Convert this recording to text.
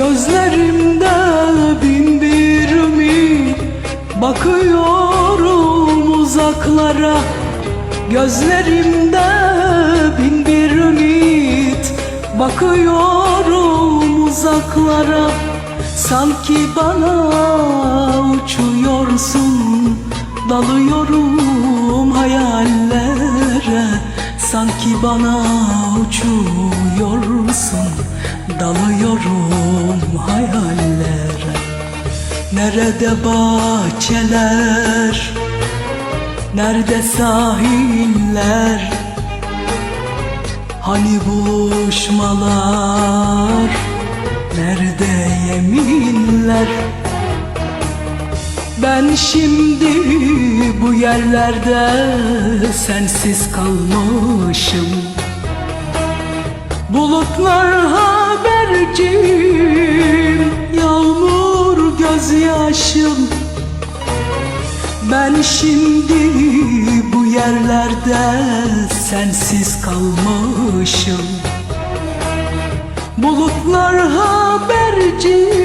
Gözlerimde bin bir ümit Bakıyorum uzaklara. Gözlerimde bin bir ümit Bakıyorum uzaklara. Sanki bana uçuyorsun Dalıyorum hayallere. Sanki bana uçuyorsun Dalıyorum hayallere Nerede bahçeler Nerede sahiller? Hani buluşmalar Nerede yeminler? Ben şimdi bu yerlerde Sensiz kalmışım. Bulutlar habercim Ben şimdi bu yerlerde sensiz kalmışım. Bulutlar habercim